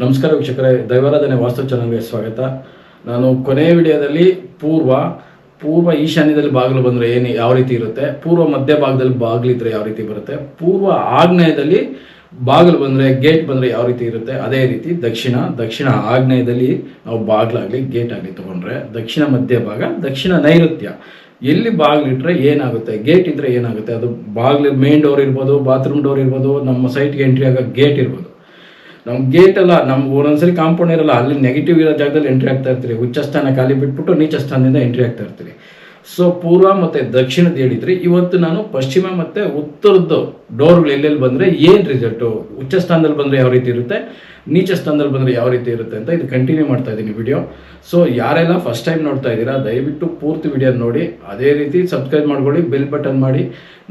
ನಮಸ್ಕಾರ ವೀಕ್ಷಕರೇ, ದೈವಾರಾಧನೆ ವಾಸ್ತು ಚಾನಲ್ಗೆ ಸ್ವಾಗತ. ನಾನು ಕೊನೆಯ ವಿಡಿಯೋದಲ್ಲಿ ಪೂರ್ವ ಪೂರ್ವ ಈಶಾನ್ಯದಲ್ಲಿ ಬಾಗಿಲು ಬಂದರೆ ಏನು, ಯಾವ ರೀತಿ ಇರುತ್ತೆ, ಪೂರ್ವ ಮಧ್ಯ ಭಾಗದಲ್ಲಿ ಬಾಗಿಲಿದ್ರೆ ಯಾವ ರೀತಿ ಬರುತ್ತೆ, ಪೂರ್ವ ಆಗ್ನೇಯದಲ್ಲಿ ಬಾಗಿಲು ಬಂದರೆ ಗೇಟ್ ಬಂದರೆ ಯಾವ ರೀತಿ ಇರುತ್ತೆ, ಅದೇ ರೀತಿ ದಕ್ಷಿಣ ದಕ್ಷಿಣ ಆಗ್ನೇಯದಲ್ಲಿ ನಾವು ಬಾಗಿಲಾಗಲಿ ಗೇಟ್ ಆಗಲಿ ತೊಗೊಂಡ್ರೆ, ದಕ್ಷಿಣ ಮಧ್ಯ ಭಾಗ, ದಕ್ಷಿಣ ನೈಋತ್ಯ. ಎಲ್ಲಿ ಬಾಗಿಲಿಟ್ರೆ ಏನಾಗುತ್ತೆ ಗೇಟ್ ಇದ್ದರೆ ಏನಾಗುತ್ತೆ, ಅದು ಬಾಗಿಲು ಮೇನ್ ಡೋರ್ ಇರ್ಬೋದು ಬಾತ್ರೂಮ್ ಡೋರ್ ಇರ್ಬೋದು, ನಮ್ಮ ಸೈಟ್ಗೆ ಎಂಟ್ರಿ ಆಗೋ ಗೇಟ್ ಇರ್ಬೋದು. ನಮ್ಮ ಗೇಟ್ ಅಲ್ಲ ನಮ್ಮ ಒಂದೊಂದ್ಸರಿ ಕಾಂಪೌಂಡ್ ಇರಲ್ಲ ಅಲ್ಲಿ ನೆಗೆಟಿವ್ ಇರೋ ಜಾಗದಲ್ಲಿ ಎಂಟ್ರಿ ಆಗ್ತಾ ಇರ್ತೀರಿ. ಉಚ್ಚಸ್ಥಾನ ಖಾಲಿ ಬಿಟ್ಬಿಟ್ಟು ನೀಚ ಸ್ಥಾನದಿಂದ ಎಂಟ್ರಿ ಆಗ್ತಾ ಇರ್ತೀರಿ. ಸೊ ಪೂರ್ವ ಮತ್ತು ದಕ್ಷಿಣದ ಹೇಳಿದ್ರಿ, ಇವತ್ತು ನಾನು ಪಶ್ಚಿಮ ಮತ್ತು ಉತ್ತರದ್ದು ಡೋರ್ಗಳು ಎಲ್ಲೆಲ್ಲಿ ಬಂದರೆ ಏನು ರಿಸಲ್ಟು ಉಚ್ಚ ಸ್ಥಾನದಲ್ಲಿ ಬಂದರೆ ಯಾವ ರೀತಿ ಇರುತ್ತೆ? ನೀಚ ಸ್ಥಾನದಲ್ಲಿ ಬಂದರೆ ಯಾವ ರೀತಿ ಇರುತ್ತೆ ಅಂತ ಇದು ಕಂಟಿನ್ಯೂ ಮಾಡ್ತಾ ಇದ್ದೀನಿ ವಿಡಿಯೋ ಸೊ ಯಾರೆಲ್ಲ ಫಸ್ಟ್ ಟೈಮ್ ನೋಡ್ತಾ ಇದ್ದೀರಾ, ದಯವಿಟ್ಟು ಪೂರ್ತಿ ವಿಡಿಯೋ ನೋಡಿ. ಅದೇ ರೀತಿ ಸಬ್ಸ್ಕ್ರೈಬ್ ಮಾಡ್ಕೊಳ್ಳಿ ಬೆಲ್ ಬಟನ್ ಮಾಡಿ.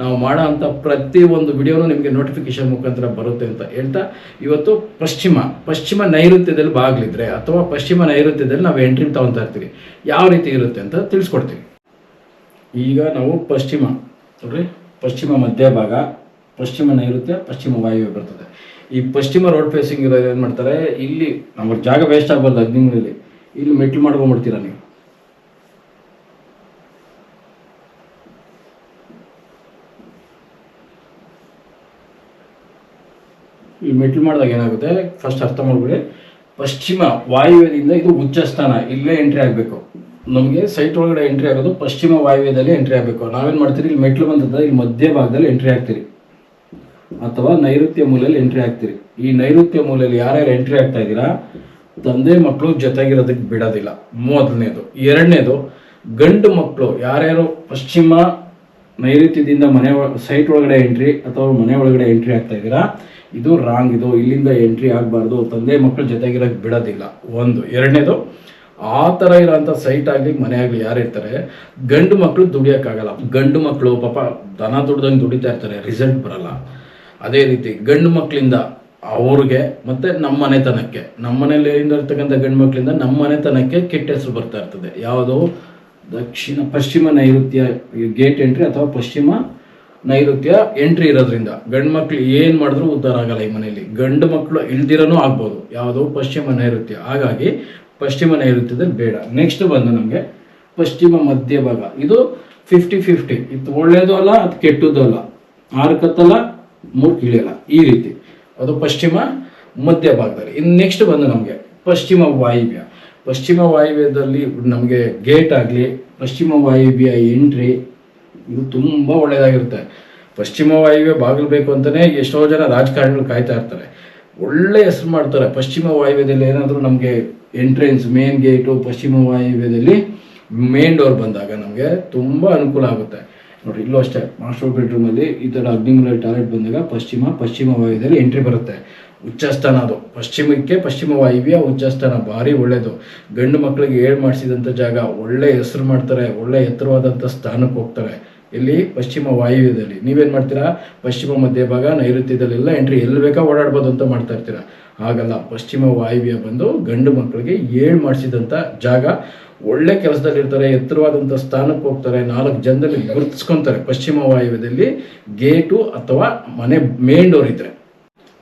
ನಾವು ಮಾಡೋ ಅಂಥ ಪ್ರತಿ ಒಂದು ವಿಡಿಯೋನು ನಿಮಗೆ ನೋಟಿಫಿಕೇಶನ್ ಮುಖಾಂತರ ಬರುತ್ತೆ ಅಂತ ಹೇಳ್ತಾ, ಇವತ್ತು ಪಶ್ಚಿಮ ಪಶ್ಚಿಮ ನೈಋತ್ಯದಲ್ಲಿ ಬಾಗ್ಲಿದ್ರೆ ಅಥವಾ ಪಶ್ಚಿಮ ನೈಋತ್ಯದಲ್ಲಿ ನಾವು ಎಂಟ್ರಿ ತಗೊತಾ ಇರ್ತೀವಿ, ಯಾವ ರೀತಿ ಇರುತ್ತೆ ಅಂತ ತಿಳಿಸ್ಕೊಡ್ತೀವಿ ಈಗ ನಾವು ಪಶ್ಚಿಮ, ನೋಡ್ರಿ, ಪಶ್ಚಿಮ ಮಧ್ಯಭಾಗ ಪಶ್ಚಿಮ ನೈಋತ್ಯ ಪಶ್ಚಿಮ ವಾಯುವ್ಯ ಬರ್ತದೆ. ಈ ಪಶ್ಚಿಮ ರೋಡ್ ಫೇಸಿಂಗ್ ಇರೋದು ಏನು ಮಾಡ್ತಾರೆ, ಇಲ್ಲಿ ನಮ್ಮ ಜಾಗ ವೇಸ್ಟ್ ಆಗ್ಬಾರ್ದು ಅಗ್ನಿಗಳಲ್ಲಿ ಇಲ್ಲಿ ಮೆಟ್ಲು ಮಾಡ್ಕೊಂಡ್ಬಿಡ್ತೀರಾ ನೀವು? ಈ ಮೆಟ್ಲು ಮಾಡಿದಾಗ ಏನಾಗುತ್ತೆ? ಫಸ್ಟ್ ಅರ್ಥ ಮಾಡ್ಬಿಡಿ ಪಶ್ಚಿಮ ವಾಯುವ್ಯದಿಂದ ಇದು ಉಚ್ಚ ಸ್ಥಾನ ಇಲ್ಲೇ ಎಂಟ್ರಿ ಆಗಬೇಕು. ನಮಗೆ ಸೈಟ್ ಒಳಗಡೆ ಎಂಟ್ರಿ ಆಗೋದು ಪಶ್ಚಿಮ ವಾಯುವ್ಯದಲ್ಲಿ ಎಂಟ್ರಿ ಆಗಬೇಕು. ನಾವೇನು ಮಾಡ್ತೀರಿ? ಇಲ್ಲಿ ಮೆಟ್ಲು ಬಂದದ. ಇಲ್ಲಿ ಮಧ್ಯ ಭಾಗದಲ್ಲಿ ಎಂಟ್ರಿ ಆಗ್ತೀರಿ. ಅಥವಾ ನೈಋತ್ಯ ಮೂಲೆಯಲ್ಲಿ ಎಂಟ್ರಿ ಆಗ್ತೀರಿ. ಈ ನೈಋತ್ಯ ಮೂಲೆಯಲ್ಲಿ ಯಾರ್ಯಾರು ಎಂಟ್ರಿ ಆಗ್ತಾ ಇದ್ದೀರಾ? ತಂದೆ ಮಕ್ಕಳು ಜೊತೆಗಿರೋದಕ್ಕೆ ಬಿಡೋದಿಲ್ಲ. ಮೂವತ್ತನೇದು ಎರಡನೇದು, ಗಂಡು ಮಕ್ಕಳು ಯಾರ್ಯಾರು ಪಶ್ಚಿಮ ನೈಋತ್ಯದಿಂದ ಮನೆ ಸೈಟ್ ಒಳಗಡೆ ಎಂಟ್ರಿ ಅಥವಾ ಮನೆ ಒಳಗಡೆ ಎಂಟ್ರಿ ಆಗ್ತಾ ಇದ್ದೀರಾ? ಇದು ರಾಂಗ್ ಇದು ಇಲ್ಲಿಂದ ಎಂಟ್ರಿ ಆಗಬಾರ್ದು. ತಂದೆ ಮಕ್ಕಳು ಜೊತೆಗಿರೋಕ್ಕೆ ಬಿಡೋದಿಲ್ಲ. ಒಂದು. ಎರಡನೇದು ಆ ಥರ ಇರೋಂಥ ಸೈಟ್ ಆಗಲಿ, ಮನೆ ಆಗಲಿ ಯಾರು ಇರ್ತಾರೆ, ಗಂಡು ಮಕ್ಕಳು ದುಡಿಯೋಕ್ಕಾಗಲ್ಲ. ಗಂಡು ಮಕ್ಕಳು ಪಾಪ ದನ ದುಡ್ದಂಗೆ ದುಡಿತಾ ಇರ್ತಾರೆ ರಿಸಲ್ಟ್ ಬರಲ್ಲ. ಅದೇ ರೀತಿ ಗಂಡು ಮಕ್ಕಳಿಂದ ಅವ್ರಿಗೆ ಮತ್ತೆ ನಮ್ಮ ಮನೆತನಕ್ಕೆ ನಮ್ಮ ಮನೇಲಿ ಇರ್ತಕ್ಕಂಥ ಗಂಡು ಮಕ್ಕಳಿಂದ ನಮ್ಮ ಮನೆತನಕ್ಕೆ ಕೆಟ್ಟ ಹೆಸರು ಬರ್ತಾ ಇರ್ತದೆ. ಯಾವುದು ದಕ್ಷಿಣ, ಪಶ್ಚಿಮ ನೈಋತ್ಯ ಗೇಟ್ ಎಂಟ್ರಿ ಅಥವಾ ಪಶ್ಚಿಮ ನೈಋತ್ಯ ಎಂಟ್ರಿ ಇರೋದ್ರಿಂದ ಗಂಡು ಮಕ್ಳು ಏನು ಮಾಡಿದ್ರು ಉದ್ಧಾರ ಆಗಲ್ಲ ಈ ಮನೆಯಲ್ಲಿ. ಗಂಡು ಮಕ್ಕಳು ಇಲ್ದಿರನೂ ಆಗ್ಬೋದು. ಯಾವುದು ಪಶ್ಚಿಮ ನೈಋತ್ಯ. ಹಾಗಾಗಿ ಪಶ್ಚಿಮ ನೈಋತ್ಯದಲ್ಲಿ ಬೇಡ. ನೆಕ್ಸ್ಟ್ ಬಂದು ನಮಗೆ ಪಶ್ಚಿಮ ಮಧ್ಯ ಭಾಗ. ಇದು ಫಿಫ್ಟಿ ಫಿಫ್ಟಿ ಇದು ಒಳ್ಳೇದು ಅಲ್ಲ, ಅದು ಕೆಟ್ಟದ್ದು ಅಲ್ಲ. ಆರು ಕತ್ತಲ್ಲ ಮೂರು ಇಳಿಯಲ್ಲ. ಈ ರೀತಿ. ಅದು ಪಶ್ಚಿಮ ಮಧ್ಯ ಭಾಗದಲ್ಲಿ. ಇನ್ನು ನೆಕ್ಸ್ಟ್ ಬಂದು ನಮಗೆ ಪಶ್ಚಿಮ ವಾಯುವ್ಯ. ಪಶ್ಚಿಮ ವಾಯುವ್ಯದಲ್ಲಿ ನಮಗೆ ಗೇಟ್ ಆಗಲಿ, ಪಶ್ಚಿಮ ವಾಯುವ್ಯ ಎಂಟ್ರಿ ಇದು ತುಂಬ ಒಳ್ಳೆಯದಾಗಿರುತ್ತೆ ಪಶ್ಚಿಮ ವಾಯುವ್ಯ ಬಾಗಿಲು ಬೇಕು ಅಂತಲೇ ಎಷ್ಟೋ ಜನ ರಾಜಕಾರಣಿಗಳು ಕಾಯ್ತಾ ಇರ್ತಾರೆ. ಒಳ್ಳೆ ಹೆಸರು ಮಾಡ್ತಾರೆ. ಪಶ್ಚಿಮ ವಾಯುವ್ಯದಲ್ಲಿ ಏನಾದರೂ ನಮಗೆ ಎಂಟ್ರೆನ್ಸ್ ಮೇನ್ ಗೇಟು ಪಶ್ಚಿಮ ವಾಯುವ್ಯದಲ್ಲಿ ಮೇನ್ ಡೋರ್ ಬಂದಾಗ ನಮಗೆ ತುಂಬ ಅನುಕೂಲ ಆಗುತ್ತೆ. ನೋಡಿ ಇಲ್ಲೂ ಅಷ್ಟೇ ಮಾಸ್ಟರ್ ಬೆಡ್ರೂಮಲ್ಲಿ ಈ ಥರ ಅಗ್ನಿಮೂಲ ಟಾಯ್ಲೆಟ್ ಬಂದಾಗ ಪಶ್ಚಿಮ ಪಶ್ಚಿಮ ವಾಯುವ್ಯದಲ್ಲಿ ಎಂಟ್ರಿ ಬರುತ್ತೆ. ಉಚ್ಚಸ್ಥಾನ ಅದು. ಪಶ್ಚಿಮಕ್ಕೆ ಪಶ್ಚಿಮ ವಾಯುವ್ಯ ಉಚ್ಚಸ್ಥಾನ ಭಾರಿ ಒಳ್ಳೆಯದು ಗಂಡು ಮಕ್ಕಳಿಗೆ ಏಳು ಮಾಡಿಸಿದಂಥ ಜಾಗ, ಒಳ್ಳೆ ಹೆಸರು ಮಾಡ್ತಾರೆ, ಒಳ್ಳೆ ಎತ್ತರವಾದಂಥ ಸ್ಥಾನಕ್ಕೆ ಹೋಗ್ತಾರೆ. ಇಲ್ಲಿ ಪಶ್ಚಿಮ ವಾಯುವ್ಯದಲ್ಲಿ ನೀವೇನು ಮಾಡ್ತೀರಾ? ಪಶ್ಚಿಮ ಮಧ್ಯಭಾಗ, ನೈಋತ್ಯದಲ್ಲೆಲ್ಲ ಎಂಟ್ರಿ ಎಲ್ಲಿ ಬೇಕಾ ಓಡಾಡ್ಬೋದು ಅಂತ ಮಾಡ್ತಾ ಇರ್ತೀರಾ. ಹಾಗಲ್ಲ, ಪಶ್ಚಿಮ ವಾಯುವ್ಯ ಬಂದು ಗಂಡು ಮಕ್ಕಳಿಗೆ ಏಳು ಮಾಡಿಸಿದಂಥ ಜಾಗ. ಒಳ್ಳೆ ಕೆಲಸದಲ್ಲಿರ್ತಾರೆ ಎತ್ತರವಾದಂಥ ಸ್ಥಾನಕ್ಕೆ ಹೋಗ್ತಾರೆ, ನಾಲ್ಕು ಜನದಲ್ಲಿ ಗುರುತಿಸ್ಕೊತಾರೆ ಪಶ್ಚಿಮ ವಾಯುವ್ಯದಲ್ಲಿ ಗೇಟು ಅಥವಾ ಮನೆ ಮೇನ್ ಡೋರ್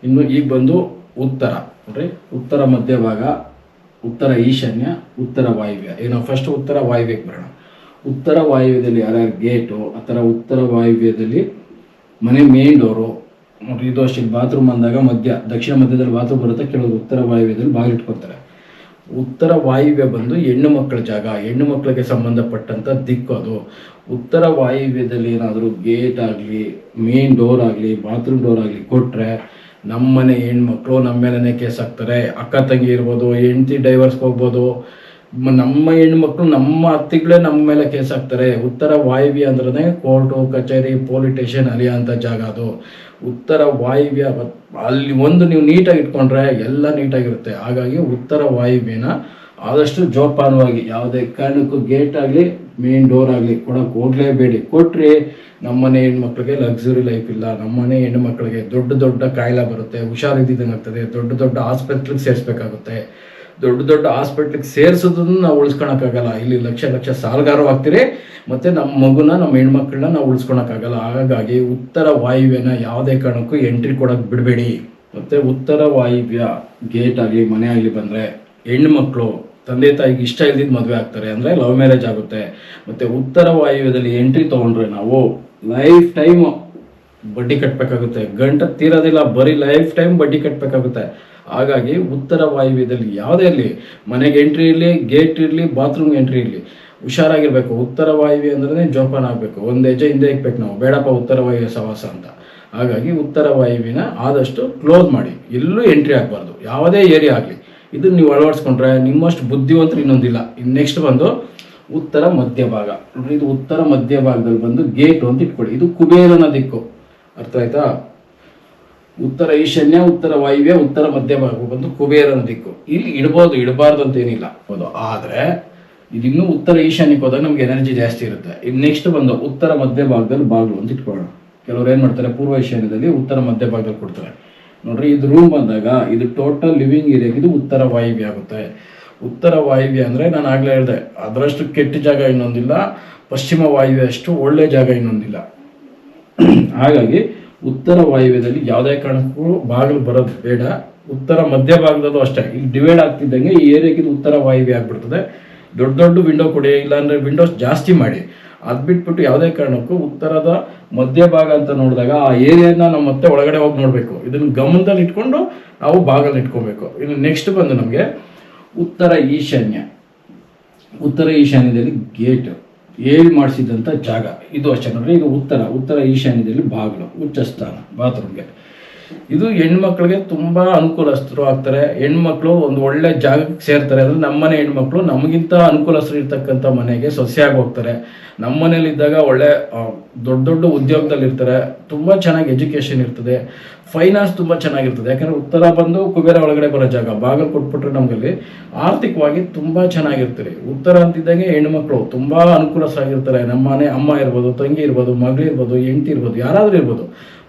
ಇನ್ನು ಈಗ ಬಂದು ಉತ್ತರ ನೋಡ್ರಿ ಉತ್ತರ ಮಧ್ಯಭಾಗ, ಉತ್ತರ ಈಶಾನ್ಯ, ಉತ್ತರ ವಾಯುವ್ಯ. ಏನೋ ಫಸ್ಟ್ ಉತ್ತರ ವಾಯುವ್ಯಕ್ಕೆ ಬರೋಣ. ಉತ್ತರ ವಾಯುವ್ಯದಲ್ಲಿ ಯಾರ್ಯಾರು ಗೇಟು, ಆ ಥರ ಉತ್ತರ ವಾಯುವ್ಯದಲ್ಲಿ ಮನೆ ಮೇನ್ ಡೋರು ನೋಡ್ರಿ ಇದು ಅಷ್ಟೇ, ಬಾತ್ರೂಮ್ ಅಂದಾಗ ಮಧ್ಯ, ದಕ್ಷಿಣ ಮಧ್ಯದಲ್ಲಿ ಬಾತ್ರೂಮ್ ಬರುತ್ತೆ, ಕೆಲವರು ಉತ್ತರ ವಾಯುವ್ಯದಲ್ಲಿ ಬಾಗಿಲಿಟ್ಕೊತಾರೆ ಉತ್ತರ ವಾಯುವ್ಯ ಬಂದು ಹೆಣ್ಣು ಮಕ್ಕಳ ಜಾಗ, ಹೆಣ್ಣು ಮಕ್ಕಳಿಗೆ ಸಂಬಂಧಪಟ್ಟಂಥ ದಿಕ್ಕು ಅದು. ಉತ್ತರ ವಾಯುವ್ಯದಲ್ಲಿ ಏನಾದರೂ ಗೇಟ್ ಆಗಲಿ ಮೇನ್ ಡೋರ್ ಆಗಲಿ, ಬಾತ್ರೂಮ್ ಡೋರ್ ಆಗಲಿ ಕೊಟ್ಟರೆ ನಮ್ಮನೆ ಹೆಣ್ಮಕ್ಳು ನಮ್ಮ ಮೇಲೇ ಕೇಸ್ ಹಾಕ್ತಾರೆ. ಅಕ್ಕ ತಂಗಿ ಇರ್ಬೋದು, ಹೆಂಡತಿ ಡೈವರ್ಸ್ಗೆ ಹೋಗ್ಬೋದು. ನಮ್ಮ ಹೆಣ್ಮಕ್ಳು ನಮ್ಮ ಅತ್ತಿಗಳೇ ನಮ್ಮ ಮೇಲೆ ಕೇಸ್ ಹಾಕ್ತಾರೆ. ಉತ್ತರ ವಾಯುವ್ಯ ಅಂದ್ರೆ ಕೋರ್ಟು ಕಚೇರಿ ಪೊಲೀಸ್ ಸ್ಟೇಷನ್ ಅಲಿಯೋಂಥ ಜಾಗ ಅದು. ಉತ್ತರ ವಾಯುವ್ಯ ಅಲ್ಲಿ ಒಂದು ನೀವು ನೀಟಾಗಿ ಇಟ್ಕೊಂಡ್ರೆ ಎಲ್ಲ ನೀಟಾಗಿರುತ್ತೆ. ಹಾಗಾಗಿ ಉತ್ತರ ವಾಯುವ್ಯನ ಆದಷ್ಟು ಜೋಪಾನವಾಗಿ, ಯಾವುದೇ ಕಾರಣಕ್ಕೂ ಗೇಟ್ ಆಗಲಿ ಮೇನ್ ಡೋರ್ ಆಗಲಿ ಕೊಡೋಕೆ ಹೋಗಲೇಬೇಡಿ. ಕೊಟ್ರಿ ನಮ್ಮನೆ ಹೆಣ್ಮಕ್ಳಿಗೆ ಲಕ್ಸುರಿ ಲೈಫ್ ಇಲ್ಲ. ನಮ್ಮನೆ ಹೆಣ್ಮಕ್ಳಿಗೆ ದೊಡ್ಡ ದೊಡ್ಡ ಕಾಯಿಲೆ ಬರುತ್ತೆ ಹುಷಾರಿದ್ದಂಗೆ ಆಗ್ತದೆ ದೊಡ್ಡ ದೊಡ್ಡ ಆಸ್ಪತ್ರೆಗೆ ಸೇರಿಸ್ಬೇಕಾಗುತ್ತೆ. ದೊಡ್ಡ ದೊಡ್ಡ ಹಾಸ್ಪಿಟ್ಲಿಗೆ ಸೇರಿಸೋದನ್ನು ನಾವು ಉಳಿಸ್ಕೊಳಕ್ಕಾಗಲ್ಲ. ಇಲ್ಲಿ ಲಕ್ಷ ಲಕ್ಷ ಸಾಲಗಾರವಾಗ್ತೀರಿ, ಮತ್ತು ನಮ್ಮ ಮಗುನ, ನಮ್ಮ ಹೆಣ್ಮಕ್ಳನ್ನ ನಾವು ಉಳಿಸ್ಕೊಳಕ್ಕಾಗಲ್ಲ. ಹಾಗಾಗಿ ಉತ್ತರ ವಾಯುವ್ಯನ ಯಾವುದೇ ಕಾರಣಕ್ಕೂ ಎಂಟ್ರಿ ಕೊಡೋಕೆ ಬಿಡಬೇಡಿ. ಮತ್ತು ಉತ್ತರ ವಾಯುವ್ಯ ಗೇಟ್ ಆಗಲಿ ಮನೆ ಆಗಲಿ ಬಂದರೆ ಹೆಣ್ಮಕ್ಳು, ತಂದೆ ತಾಯಿಗೆ ಇಷ್ಟ ಇಲ್ದಿದ್ದು ಮದುವೆ ಆಗ್ತಾರೆ ಅಂದರೆ ಲವ್ ಮ್ಯಾರೇಜ್ ಆಗುತ್ತೆ. ಮತ್ತು ಉತ್ತರ ವಾಯುವ್ಯದಲ್ಲಿ ಎಂಟ್ರಿ ತೊಗೊಂಡ್ರೆ ನಾವು ಲೈಫ್ ಟೈಮು ಬಡ್ಡಿ ಕಟ್ಟಬೇಕಾಗುತ್ತೆ ಗಂಟೆ ತೀರೋದಿಲ್ಲ, ಬರೀ ಲೈಫ್ ಟೈಮ್ ಬಡ್ಡಿ ಕಟ್ಟಬೇಕಾಗುತ್ತೆ ಹಾಗಾಗಿ ಉತ್ತರ ವಾಯುವ್ಯದಲ್ಲಿ ಯಾವುದೇ ಇರಲಿ, ಮನೆಗೆ ಎಂಟ್ರಿ ಇರಲಿ ಗೇಟ್ ಇರಲಿ ಬಾತ್ರೂಮ್ಗೆ ಎಂಟ್ರಿ ಇರಲಿ, ಹುಷಾರಾಗಿರ್ಬೇಕು. ಉತ್ತರ ವಾಯುವ್ಯ ಅಂದ್ರೆ ಜೋಪಾನ ಆಗಬೇಕು. ಒಂದು ಹೆಜ್ಜೆ ಹಿಂದೆ ಇಕ್ಬೇಕು ನಾವು. ಬೇಡಪ್ಪ, ಉತ್ತರ ವಾಯುವ್ಯ ಸವಾಸ ಅಂತ. ಹಾಗಾಗಿ ಉತ್ತರ ವಾಯುವಿನ ಆದಷ್ಟು ಕ್ಲೋಸ್ ಮಾಡಿ. ಎಲ್ಲೂ ಎಂಟ್ರಿ ಆಗಬಾರ್ದು. ಯಾವುದೇ ಏರಿಯಾ ಆಗಲಿ. ಇದನ್ನು ನೀವು ಅಳವಡಿಸ್ಕೊಂಡ್ರೆ ನಿಮ್ಮಷ್ಟು ಬುದ್ಧಿವಂತರು ಇನ್ನೊಂದಿಲ್ಲ. ಇನ್ನು ನೆಕ್ಸ್ಟ್ ಬಂದು ಉತ್ತರ ಮಧ್ಯಭಾಗ. ಇದು ಉತ್ತರ ಮಧ್ಯಭಾಗದಲ್ಲಿ ಬಂದು ಗೇಟ್ ಅಂತ ಇಟ್ಕೊಳ್ಳಿ. ಇದು ಕುಬೇರನ ದಿಕ್ಕು. ಅರ್ಥ ಆಯ್ತಾ? ಉತ್ತರ ಈಶಾನ್ಯ ಉತ್ತರ ವಾಯುವ್ಯ, ಉತ್ತರ ಮಧ್ಯ ಭಾಗ ಬಂದು ಕುಬೇರನ ದಿಕ್ಕು. ಇಲ್ಲಿ ಇಡ್ಬೋದು ಇಡಬಾರ್ದು ಅಂತ ಏನಿಲ್ಲ ಹೌದು. ಆದರೆ ಇದಿನ್ನೂ ಉತ್ತರ ಈಶಾನ್ಯಕ್ಕೆ ಹೋದಾಗ ನಮ್ಗೆ ಎನರ್ಜಿ ಜಾಸ್ತಿ ಇರುತ್ತೆ. ಇದು ನೆಕ್ಸ್ಟ್ ಬಂದು ಉತ್ತರ ಮಧ್ಯ ಭಾಗದಲ್ಲಿ ಬಾಗಿಲು ಅಂತ ಇಟ್ಕೊಳ್ಳೋಣ. ಕೆಲವ್ರು ಏನು ಮಾಡ್ತಾರೆ, ಪೂರ್ವ ಈಶಾನ್ಯದಲ್ಲಿ ಉತ್ತರ ಮಧ್ಯ ಭಾಗದಲ್ಲಿ ಕೊಡ್ತಾರೆ. ನೋಡ್ರಿ, ಇದು ರೂಮ್ ಬಂದಾಗ ಇದು ಟೋಟಲ್ ಲಿವಿಂಗ್ ಏರಿಯಾಗೆ ಇದು ಉತ್ತರ ವಾಯುವ್ಯ ಆಗುತ್ತೆ. ಉತ್ತರ ವಾಯುವ್ಯ ಅಂದರೆ ನಾನು ಆಗಲೇ ಹೇಳಿದೆ, ಅದರಷ್ಟು ಕೆಟ್ಟ ಜಾಗ ಇನ್ನೊಂದಿಲ್ಲ, ಪಶ್ಚಿಮ ವಾಯುವ್ಯ ಅಷ್ಟು ಒಳ್ಳೆ ಜಾಗ ಇನ್ನೊಂದಿಲ್ಲ. ಹಾಗಾಗಿ ಉತ್ತರ ವಾಯುವ್ಯದಲ್ಲಿ ಯಾವುದೇ ಕಾರಣಕ್ಕೂ ಬಾಗಿಲು ಬರೋದು ಬೇಡ. ಉತ್ತರ ಮಧ್ಯಭಾಗದಲ್ಲೂ ಅಷ್ಟೇ. ಈಗ ಡಿವೈಡ್ ಆಗ್ತಿದ್ದಂಗೆ ಈ ಏರಿಯಾಗಿದ್ದು ಉತ್ತರ ವಾಯುವ್ಯ ಆಗ್ಬಿಡ್ತದೆ. ದೊಡ್ಡ ದೊಡ್ಡ ವಿಂಡೋ ಕೊಡಿ, ಇಲ್ಲಾಂದರೆ ವಿಂಡೋಸ್ ಜಾಸ್ತಿ ಮಾಡಿ. ಅದು ಬಿಟ್ಬಿಟ್ಟು ಯಾವುದೇ ಕಾರಣಕ್ಕೂ ಉತ್ತರದ ಮಧ್ಯಭಾಗ ಅಂತ ನೋಡಿದಾಗ ಆ ಏರಿಯಾನ ನಾವು ಮತ್ತೆ ಒಳಗಡೆ ಹೋಗಿ ನೋಡಬೇಕು. ಇದನ್ನು ಗಮನದಲ್ಲಿ ಇಟ್ಕೊಂಡು ನಾವು ಭಾಗದಲ್ಲಿ ಇಟ್ಕೊಬೇಕು. ಇನ್ನು ನೆಕ್ಸ್ಟ್ ಬಂದು ನಮಗೆ ಉತ್ತರ ಈಶಾನ್ಯ. ಉತ್ತರ ಈಶಾನ್ಯದಲ್ಲಿ ಗೇಟ್ ಏಳು ಮಾಡಿಸಿದಂಥ ಜಾಗ. ಇದು ಅಷ್ಟೇ ನೋಡ್ರಿ ಇದು ಉತ್ತರ ಉತ್ತರ ಈಶಾನ್ಯದಲ್ಲಿ ಬಾಗಿಲು ಉಚ್ಚ ಸ್ಥಾನ ಬಾತ್ರೂಮ್ಗೆ ಇದು ಹೆಣ್ಮಕ್ಳಿಗೆ ತುಂಬ ಅನುಕೂಲಸ್ಥರು ಆಗ್ತಾರೆ. ಹೆಣ್ಮಕ್ಳು ಒಂದು ಒಳ್ಳೆ ಜಾಗಕ್ಕೆ ಸೇರ್ತಾರೆ. ಅಂದ್ರೆ ನಮ್ಮನೆ ಹೆಣ್ಮಕ್ಳು ನಮಗಿಂತ ಅನುಕೂಲಸ್ಥರು ಇರ್ತಕ್ಕಂಥ ಮನೆಗೆ ಸೊಸೆಯಾಗಿ ಹೋಗ್ತಾರೆ. ನಮ್ಮ ಮನೇಲಿ ಇದ್ದಾಗ ಒಳ್ಳೆ ದೊಡ್ಡ ದೊಡ್ಡ ಉದ್ಯೋಗದಲ್ಲಿ ಇರ್ತಾರೆ. ತುಂಬ ಚೆನ್ನಾಗಿ ಎಜುಕೇಷನ್ ಇರ್ತದೆ. ಫೈನಾನ್ಸ್ ತುಂಬ ಚೆನ್ನಾಗಿರ್ತದೆ. ಯಾಕಂದ್ರೆ ಉತ್ತರ ಬಂದು ಕುಬೇರ ಒಳಗಡೆ ಬರೋ ಜಾಗ, ಬಾಗಿಲು ಕೊಟ್ಬಿಟ್ರೆ ನಮಗಲ್ಲಿ ಆರ್ಥಿಕವಾಗಿ ತುಂಬ ಚೆನ್ನಾಗಿರ್ತೀರಿ. ಉತ್ತರ ಅಂತಿದ್ದಂಗೆ ಹೆಣ್ಮಕ್ಳು ತುಂಬ ಅನುಕೂಲಸ್ಥರಾಗಿರ್ತಾರೆ. ನಮ್ಮ ಮನೆ ಅಮ್ಮ ಇರ್ಬೋದು, ತಂಗಿ ಇರ್ಬೋದು, ಮಗಳು ಇರ್ಬೋದು, ಹೆಂಡತಿ ಇರ್ಬೋದು, ಯಾರಾದರೂ ಇರ್ಬೋದು.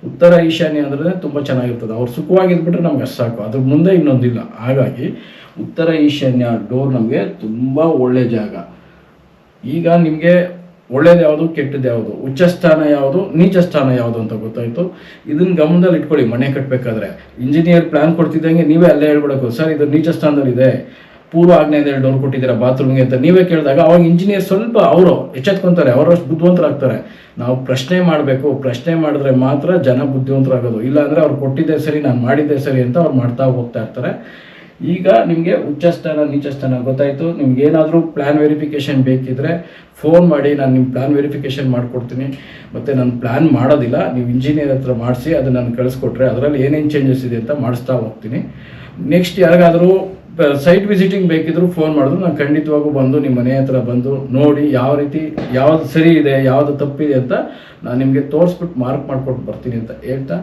ಉತ್ತರ ಈಶಾನ್ಯ ಅಂದ್ರೆ ತುಂಬ ಚೆನ್ನಾಗಿರ್ತದೆ. ಅವ್ರು ಸುಖವಾಗಿದ್ಬಿಟ್ರೆ ನಮ್ಗೆ ಅಷ್ಟು ಸಾಕು. ಅದ್ರ ಮುಂದೆ ಇನ್ನೊಂದಿಲ್ಲ. ಹಾಗಾಗಿ ಉತ್ತರ ಈಶಾನ್ಯ ಡೋರ್ ನಮಗೆ ತುಂಬ ಒಳ್ಳೆ ಜಾಗ. ಈಗ ನಿಮಗೆ ಒಳ್ಳೇದು ಯಾವುದು ಕೆಟ್ಟದ್ದು ಯಾವುದು? ಉಚ್ಚ ಸ್ಥಾನ ಯಾವುದು, ನೀಚ ಸ್ಥಾನ ಯಾವುದು ಅಂತ ಗೊತ್ತಾಯ್ತು. ಇದನ್ನ ಗಮನದಲ್ಲಿ ಇಟ್ಕೊಳ್ಳಿ ಮನೆ ಕಟ್ಟಬೇಕಾದ್ರೆ ಇಂಜಿನಿಯರ್ ಪ್ಲಾನ್ ಕೊಡ್ತಿದ್ದಂಗೆ ನೀವೇ ಅಲ್ಲೇ ಹೇಳ್ಬಿಡಬೇಕು ಸರ್, ಇದು ನೀಚ ಸ್ಥಾನದಲ್ಲಿದೆ. ಪೂರ್ವ ಆಗ್ನೇಯದಲ್ಲಿ ಡೋರ್ ಕೊಟ್ಟಿದ್ದೀರಾ ಬಾತ್ರೂಮ್ಗೆ ಅಂತ ನೀವೇ ಕೇಳಿದಾಗ ಅವಾಗ ಇಂಜಿನಿಯರ್ ಸ್ವಲ್ಪ ಅವರು ಎಚ್ಚೆತ್ಕೊಂತಾರೆ ಅವರಷ್ಟು ಬುದ್ಧಿವಂತರಾಗ್ತಾರೆ. ನಾವು ಪ್ರಶ್ನೆ ಮಾಡಬೇಕು, ಪ್ರಶ್ನೆ ಮಾಡಿದ್ರೆ ಮಾತ್ರ ಜನ ಬುದ್ಧಿವಂತರಾಗೋದು. ಇಲ್ಲಾಂದರೆ ಅವ್ರು ಕೊಟ್ಟಿದ್ದೆ ಸರಿ, ನಾನು ಮಾಡಿದ್ದೆ ಸರಿ ಅಂತ ಅವ್ರು ಮಾಡ್ತಾ ಹೋಗ್ತಾ ಇರ್ತಾರೆ. ಈಗ ನಿಮಗೆ ಉಚ್ಚ ಸ್ಥಾನ ನೀಚ ಸ್ಥಾನ ಗೊತ್ತಾಯಿತು. ನಿಮ್ಗೆ ಏನಾದರೂ ಪ್ಲ್ಯಾನ್ ವೆರಿಫಿಕೇಷನ್ ಬೇಕಿದ್ರೆ ಫೋನ್ ಮಾಡಿ, ನಾನು ನಿಮ್ಮ ಪ್ಲ್ಯಾನ್ ವೆರಿಫಿಕೇಷನ್ ಮಾಡಿಕೊಡ್ತೀನಿ. ಮತ್ತು ನಾನು ಪ್ಲ್ಯಾನ್ ಮಾಡೋದಿಲ್ಲ, ನೀವು ಇಂಜಿನಿಯರ್ ಹತ್ರ ಮಾಡಿಸಿ, ಅದನ್ನು ನಾನು ಕಳಿಸ್ಕೊಟ್ರೆ ಅದರಲ್ಲಿ ಏನೇನು ಚೇಂಜಸ್ ಇದೆ ಅಂತ ಮಾಡಿಸ್ತಾ ಹೋಗ್ತೀನಿ. ನೆಕ್ಸ್ಟ್ ಯಾರಿಗಾದರೂ ಸೈಟ್ ವಿಸಿಟಿಂಗ್ ಬೇಕಿದ್ರು ಫೋನ್ ಮಾಡಿದ್ರು. ನಾನು ಖಂಡಿತವಾಗೂ ಬಂದು ನಿಮ್ಮ ಮನೆ ಹತ್ರ ಬಂದು ನೋಡಿ ಯಾವ ರೀತಿ, ಯಾವ್ದು ಸರಿ ಇದೆ, ಯಾವ್ದು ತಪ್ಪಿದೆ ಅಂತ ನಾನು ನಿಮಗೆ ತೋರಿಸ್ಬಿಟ್ಟು ಮಾರ್ಕ್ ಮಾಡ್ಕೊಟ್ಟು ಬರ್ತೀನಿ ಅಂತ ಹೇಳ್ತಾ,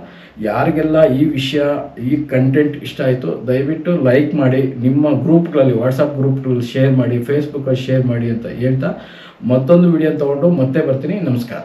ಯಾರಿಗೆಲ್ಲ ಈ ವಿಷಯ, ಈ ಕಂಟೆಂಟ್ ಇಷ್ಟ ಆಯಿತು ದಯವಿಟ್ಟು ಲೈಕ್ ಮಾಡಿ, ನಿಮ್ಮ ಗ್ರೂಪ್ಗಳಲ್ಲಿ ವಾಟ್ಸಪ್ ಗ್ರೂಪ್ಗಳಲ್ಲಿ ಶೇರ್ ಮಾಡಿ ಫೇಸ್ಬುಕ್ಕಲ್ಲಿ ಶೇರ್ ಮಾಡಿ ಅಂತ ಹೇಳ್ತಾ, ಮತ್ತೊಂದು ವಿಡಿಯೋ ತೊಗೊಂಡು ಮತ್ತೆ ಬರ್ತೀನಿ. ನಮಸ್ಕಾರ.